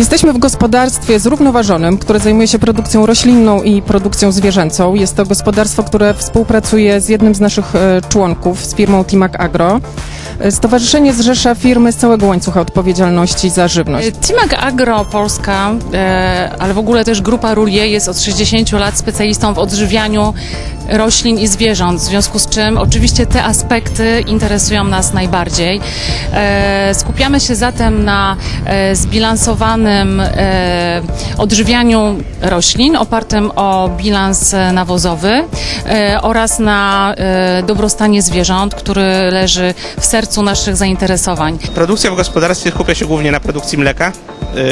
Jesteśmy w gospodarstwie zrównoważonym, które zajmuje się produkcją roślinną i produkcją zwierzęcą. Jest to gospodarstwo, które współpracuje z jednym z naszych e, członków, z firmą Timac Agro. E, Stowarzyszenie zrzesza firmy z całego łańcucha odpowiedzialności za żywność. Timac Agro Polska, e, ale w ogóle też Grupa Rulie jest od 60 lat specjalistą w odżywianiu roślin i zwierząt, w związku z czym oczywiście te aspekty interesują nas najbardziej. E, skupiamy się zatem na e, zbilansowanym e, odżywianiu roślin opartym o bilans e, nawozowy e, oraz na e, dobrostanie zwierząt, który leży w sercu naszych zainteresowań. Produkcja w gospodarstwie skupia się głównie na produkcji mleka. Yy,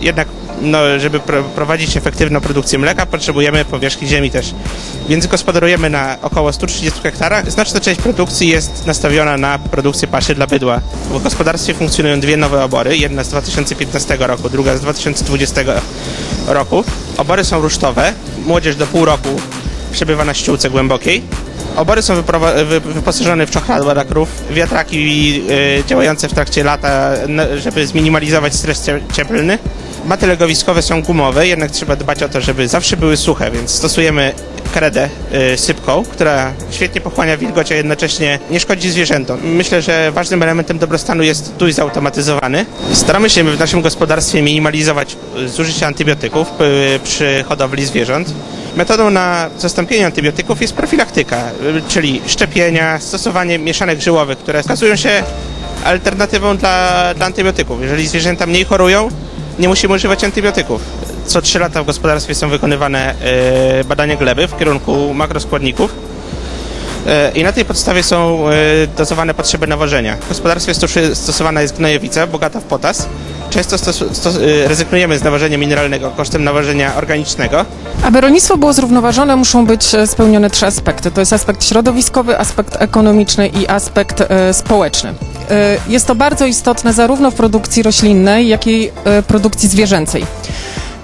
jednak, no, żeby pro, prowadzić efektywną produkcję mleka, potrzebujemy powierzchni ziemi też. Więc gospodarujemy na około 130 hektarach. Znaczna część produkcji jest nastawiona na produkcję paszy dla bydła. W gospodarstwie funkcjonują dwie nowe obory. Jedna z 2015 roku, druga z 2020 roku. Obory są rusztowe. Młodzież do pół roku przebywa na ściółce głębokiej. Obory są wy- wyposażone w czochradła dla krów, wiatraki y, działające w trakcie lata, żeby zminimalizować stres cie- cieplny. Maty legowiskowe są gumowe, jednak trzeba dbać o to, żeby zawsze były suche, więc stosujemy kredę y, sypką, która świetnie pochłania wilgoć, a jednocześnie nie szkodzi zwierzętom. Myślę, że ważnym elementem dobrostanu jest tuj zautomatyzowany. Staramy się w naszym gospodarstwie minimalizować zużycie antybiotyków y, przy hodowli zwierząt. Metodą na zastąpienie antybiotyków jest profilaktyka, czyli szczepienia, stosowanie mieszanek żyłowych, które okazują się alternatywą dla, dla antybiotyków. Jeżeli zwierzęta mniej chorują, nie musimy używać antybiotyków. Co 3 lata w gospodarstwie są wykonywane y, badania gleby w kierunku makroskładników. Y, I na tej podstawie są y, dozowane potrzeby nawożenia. W gospodarstwie stosowana jest gnojowica, bogata w potas. Często stosu- stos- y, rezygnujemy z nawożenia mineralnego kosztem nawożenia organicznego. Aby rolnictwo było zrównoważone, muszą być e, spełnione trzy aspekty. To jest aspekt środowiskowy, aspekt ekonomiczny i aspekt e, społeczny. E, jest to bardzo istotne zarówno w produkcji roślinnej, jak i e, produkcji zwierzęcej.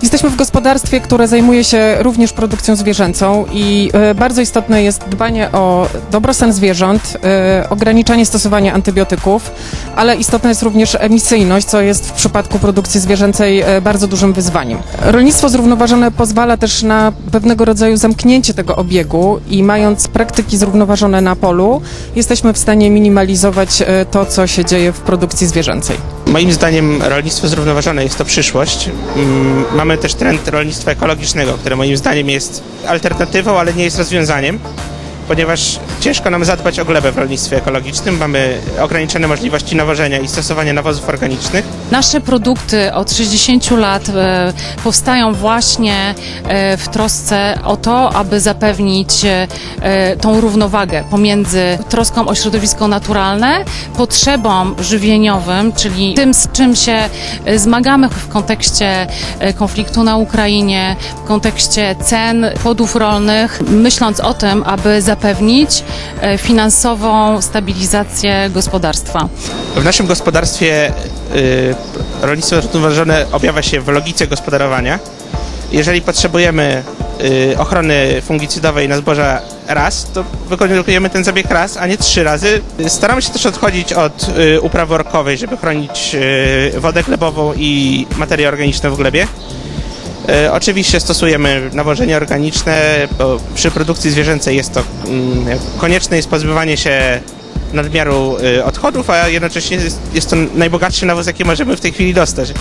Jesteśmy w gospodarstwie, które zajmuje się również produkcją zwierzęcą i e, bardzo istotne jest dbanie o dobrostan zwierząt, e, ograniczanie stosowania antybiotyków, ale istotna jest również emisyjność, co jest w przypadku produkcji zwierzęcej e, bardzo dużym wyzwaniem. Rolnictwo zrównoważone pozwala też na pewnego rodzaju zamknięcie tego obiegu i mając praktyki zrównoważone na polu, jesteśmy w stanie minimalizować to, co się dzieje w produkcji zwierzęcej. Moim zdaniem rolnictwo zrównoważone jest to przyszłość. Mm, Mamy też trend rolnictwa ekologicznego, które moim zdaniem jest alternatywą, ale nie jest rozwiązaniem, ponieważ ciężko nam zadbać o glebę w rolnictwie ekologicznym. Mamy ograniczone możliwości nawożenia i stosowania nawozów organicznych. Nasze produkty od 60 lat e, powstają właśnie e, w trosce o to, aby zapewnić e, tą równowagę pomiędzy troską o środowisko naturalne, potrzebom żywieniowym, czyli tym, z czym się zmagamy w kontekście konfliktu na Ukrainie, w kontekście cen płodów rolnych, myśląc o tym, aby zapewnić e, finansową stabilizację gospodarstwa. W naszym gospodarstwie y, rolnictwo zrównoważone objawia się w logice gospodarowania. Jeżeli potrzebujemy y, ochrony fungicydowej na zboża raz, to wykonujemy ten zabieg raz, a nie trzy razy. Staramy się też odchodzić od uprawy orkowej, żeby chronić wodę glebową i materie organiczne w glebie. E, Oczywiście stosujemy nawożenie organiczne, bo przy produkcji zwierzęcej jest to mm, konieczne jest pozbywanie się nadmiaru y, odchodów, a jednocześnie jest, to najbogatszy nawóz, jaki możemy w tej chwili dostać.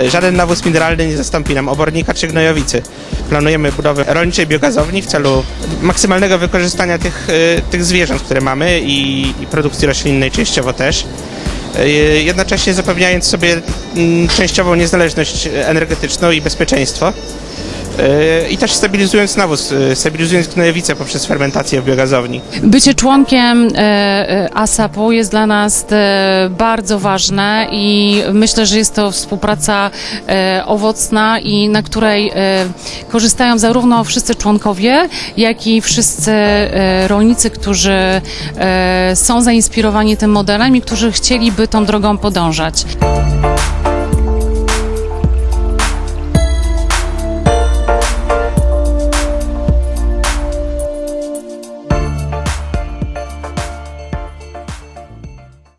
E, Żaden nawóz mineralny nie zastąpi nam obornika czy gnojowicy. Planujemy budowę rolniczej biogazowni w celu maksymalnego wykorzystania tych, tych zwierząt, które mamy i, i produkcji roślinnej częściowo też. E, jednocześnie zapewniając sobie mm, częściową niezależność energetyczną i bezpieczeństwo. E, I też stabilizując nawóz, e, stabilizując gnojowicę poprzez fermentację w biogazowni. Bycie członkiem e, ASAP-u jest dla nas bardzo ważne i myślę, że jest to współpraca owocna i na której korzystają zarówno wszyscy członkowie, jak i wszyscy rolnicy, którzy są zainspirowani tym modelem i którzy chcieliby tą drogą podążać.